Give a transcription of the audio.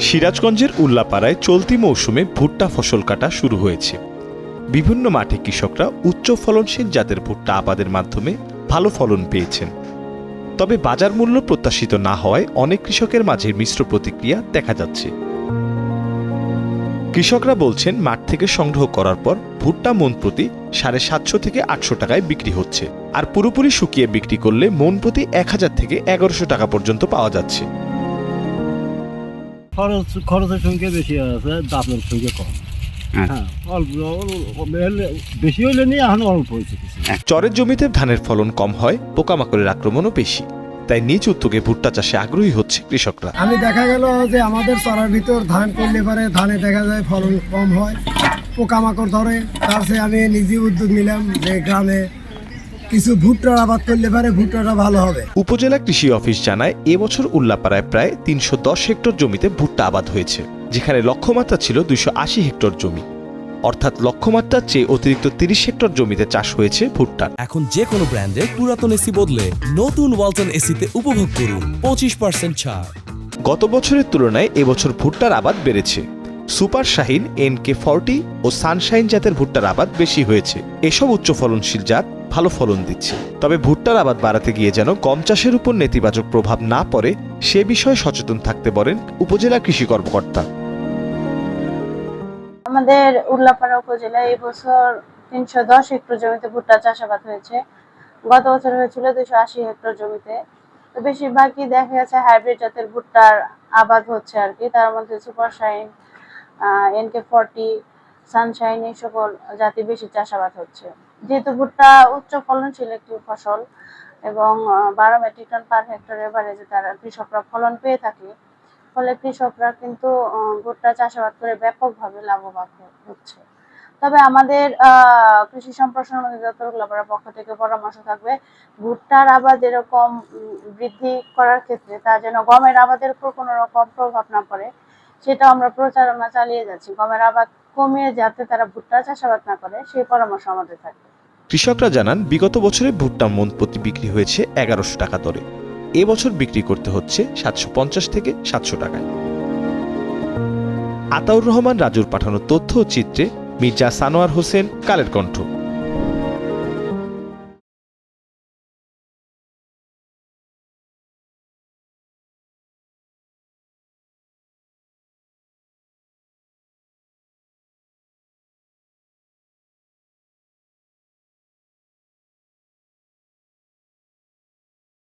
সিরাজগঞ্জের উল্লাপাড়ায় চলতি মৌসুমে ভুট্টা ফসল কাটা শুরু হয়েছে। বিভিন্ন মাঠে কৃষকরা উচ্চ ফলনশীল জাতের ভুট্টা আবাদের মাধ্যমে ভালো ফলন পেয়েছেন। তবে বাজার মূল্য প্রত্যাশিত না হওয়ায় অনেক কৃষকের মাঝে মিশ্র প্রতিক্রিয়া দেখা যাচ্ছে। কৃষকরা বলছেন, মাঠ থেকে সংগ্রহ করার পর ভুট্টা মন প্রতি সাড়ে সাতশো থেকে আটশো টাকায় বিক্রি হচ্ছে। আর পুরোপুরি শুকিয়ে বিক্রি করলে মন প্রতি এক হাজার থেকে এগারোশো টাকা পর্যন্ত পাওয়া যাচ্ছে। খরচ খরচের সংখ্যা বেশি আছে দামের সংখ্যা কম। হ্যাঁ অল্প অল্প- হলে- বেশি হইলে নিয়ে এখন অল্প হয়েছে চরের জমিতে ধানের ফলন কম হয় পোকামাকড়ের আক্রমণও বেশি। তাই নিজ উদ্যোগে ভুট্টা চাষে আগ্রহী হচ্ছে কৃষকরা। আমি দেখা গেল যে আমাদের চরার ভিতর ধান করলে পারে ধানে দেখা যায় ফলন কম হয় পোকামাকড় ধরে। তার চেয়ে আমি নিজে উদ্যোগ নিলাম যে গ্রামে কিছু ভুট্টার আবাদ করলে পারে ভুট্টাটা ভালো হবে। উপজেলা কৃষি অফিস জানায় এবছর উল্লাপাড়ায় প্রায় তিনশো দশ হেক্টর জমিতে ভুট্টা আবাদ হয়েছে যেখানে লক্ষ্যমাত্রা ছিল দুইশো আশি হেক্টর জমি। অর্থাৎ লক্ষ্যমাত্রার চেয়ে অতিরিক্ত তিরিশ হেক্টর জমিতে চাষ হয়েছে ভুট্টার এখন যে কোনো ব্র্যান্ডের পুরাতন এসি বদলে নতুন ওয়ালটন এসিতে উপভোগ করুন পঁচিশ পার্সেন্ট ছাড়। গত বছরের তুলনায় এবছর ভুট্টার আবাদ বেড়েছে। Super shine, N K forty ও সানশাইন জাতের ভুট্টার আবাদ বেশি হয়েছে। এসব উচ্চ ফলনশীল জাত ভালো ফলন দিচ্ছে। তবে ভুট্টার আবাদ বাড়াতে গিয়ে যেন গম চাষের উপর নেতিবাচক প্রভাব না পড়ে, সে বিষয়ে সচেতন থাকতে বলেন উপজেলা কৃষি কর্মকর্তা। আমাদের উল্লাপাড়া উপজেলায় এবছর তিনশো দশ হেক্টর জমিতে ভুট্টা চাষাবাদ হয়েছে। গত বছর হয়েছিল দুশো আশি হেক্টর জমিতে। তো বেশিরভাগই দেখা যাচ্ছে হাইব্রিড জাতের ভুট্টার আবাদ হচ্ছে আর কি। তার মধ্যে super shine NK forty sunshine এই সকল জাতি বেশি চাষাবাদ হচ্ছে। যেহেতু ভুট্টা উচ্চ ফলনশীল একটি ফসল এবং বারো মেট্রিক টন পার হেক্টর এভারেজে তারা কৃষকরা ফলন পেয়ে থাকে, ফলে কৃষকরা কিন্তু ভুট্টা চাষাবাদ করে ব্যাপকভাবে লাভবান হচ্ছে। তবে আমাদের কৃষি সম্প্রসারণ অধিদপ্তর গোলাপাড়ার পক্ষ থেকে পরামর্শ থাকবে, ভুট্টার আবাদ এরকম বৃদ্ধি করার ক্ষেত্রে তা যেন গমের আবাদের উপর কোনো রকম প্রভাব না পড়ে সেটা আমরা প্রচারণা চালিয়ে যাচ্ছি। গমের আবাদ কমিয়ে যাতে তারা ভুট্টা চাষাবাদ না করে, সেই পরামর্শ আমাদের থাকবে। কৃষকরা জানান, বিগত বছরে ভুট্টা মন প্রতি বিক্রি হয়েছে এগারোশো টাকা দরে। এবছর বিক্রি করতে হচ্ছে সাতশো পঞ্চাশ থেকে সাতশো টাকায়। আতাউর রহমান, রাজুর পাঠানো তথ্য ও চিত্রে মির্জা সানোয়ার হোসেন, কালের কণ্ঠ।